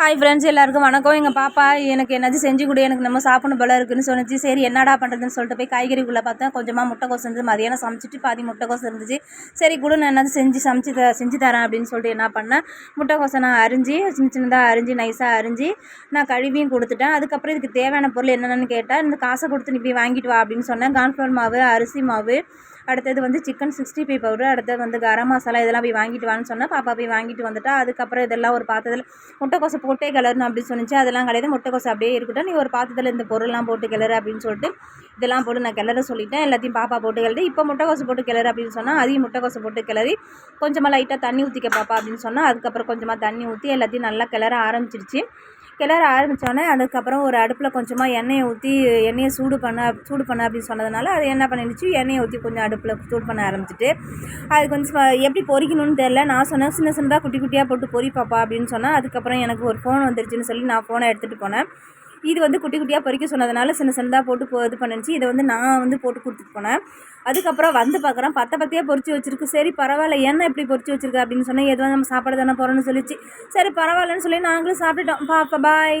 Hi friends எல்லாருக்கும் வணக்கம். எங்கள் பாப்பா எனக்கு என்னது செஞ்சு கொடு எனக்கு நம்ம சாப்பிடணும் போல இருக்குன்னு சொன்னிச்சு. சரி என்னடா பண்ணுறதுன்னு சொல்லிட்டு போய் காய்கறிக்குள்ளே பார்த்தேன். கொஞ்சமாக முட்டைக்கோஸ் இருந்தது மதியானம் சமைச்சிட்டு பாதி முட்டைக்கோஸ் இருந்துச்சு. சரி கொடு நான் என்னது செஞ்சு சமைச்சு த செஞ்சு தரேன் அப்படின்னு சொல்லிட்டு என்ன பண்ணேன். முட்டைக்கோசை நான் அரிஞ்சு சின்ன சின்னதாக அரிஞ்சு நைஸாக அரிஞ்சு நான் கழுவியும் கொடுத்துட்டேன். அதுக்கப்புறம் இதுக்கு தேவையான பொருள் என்னென்னு கேட்டால் இந்த காசை கொடுத்து நீ போய் வாங்கிட்டு வா அப்படின்னு சொன்னேன். கான்ஃப்ளவர் மாவு அரிசி மாவு அடுத்தது வந்து சிக்கன் சிக்ஸ்டி ஃபைவ் பவுடர் அடுத்தது வந்து கரம் மசாலா இதெல்லாம் போய் வாங்கிட்டு வான்னு சொன்னால் பாப்பா போய் வாங்கிட்டு வந்துட்டா. அதுக்கப்புறம் இதெல்லாம் ஒரு பாத்திரத்தில் முட்டைக்கோசை போட்டே கிளறணும் அப்படின்னு சொன்னிச்சு. அதெல்லாம் கிடையாது. முட்டைக்கோசை அப்படியே இருக்கட்டும். நீ ஒரு பாத்திரத்தில் இந்த பொருள்லாம் போட்டு கிளறு அப்படின்னு சொல்லிட்டு இதெல்லாம் போட்டு நான் கிளற சொல்லிட்டேன். எல்லாத்தையும் பாப்பா போட்டு கிளறி இப்போ முட்டைக்கோசை போட்டு கிளறு அப்படின்னு சொன்னால் அதையும் முட்டைக்கோசை போட்டு கிளறி கொஞ்சமாக லைட்டாக தண்ணி ஊற்றிக்க பாப்பா அப்படின்னு சொன்னால் அதுக்கப்புறம் கொஞ்சமாக தண்ணி ஊற்றி எல்லாத்தையும் நல்லா கிளற ஆரம்பிச்சிருச்சு. கிளற ஆரம்பித்தோடனே அதுக்கப்புறம் ஒரு அடுப்பில் கொஞ்சமாக எண்ணெயை ஊற்றி எண்ணெயை சூடு பண்ண சூடு பண்ண அப்படின்னு சொன்னதுனால அது என்ன பண்ணிடுச்சு எண்ணெயை ஊற்றி கொஞ்சம் அடுப்பில் சூடு பண்ண ஆரம்பிச்சிட்டு அது கொஞ்சம் எப்படி பொரிக்கணும்னு தெரில நான் சொன்னேன் சின்ன சின்னதாக குட்டி குட்டியாக போட்டு பொறி பாப்பா அப்படின்னு சொன்னேன் அதுக்கப்புறம் எனக்கு ஒரு ஃபோன் வந்துருச்சுன்னு சொல்லி நான் ஃபோனை எடுத்துகிட்டு போனேன். இது வந்து குட்டி குட்டியாக பறிக்க சொன்னதுனால சின்ன சின்னதாக போட்டு போ இது பண்ணுச்சு இதை வந்து நான் வந்து போட்டு கொடுத்துட்டு போனேன். அதுக்கப்புறம் வந்து பார்க்குறேன். பத்த பத்தையாக பொறிச்சு வச்சிருக்கு. சரி பரவாயில்ல. என்ன இப்படி பொறிச்சு வச்சிருக்க அப்படின்னு சொன்னேன். எதுவும் நம்ம சாப்பாடு தானே போகிறோன்னு சொல்லிச்சு. சரி பரவாயில்லன்னு சொல்லி நாங்களும் சாப்பிட்டுட்டோம். பாப்பா பாய்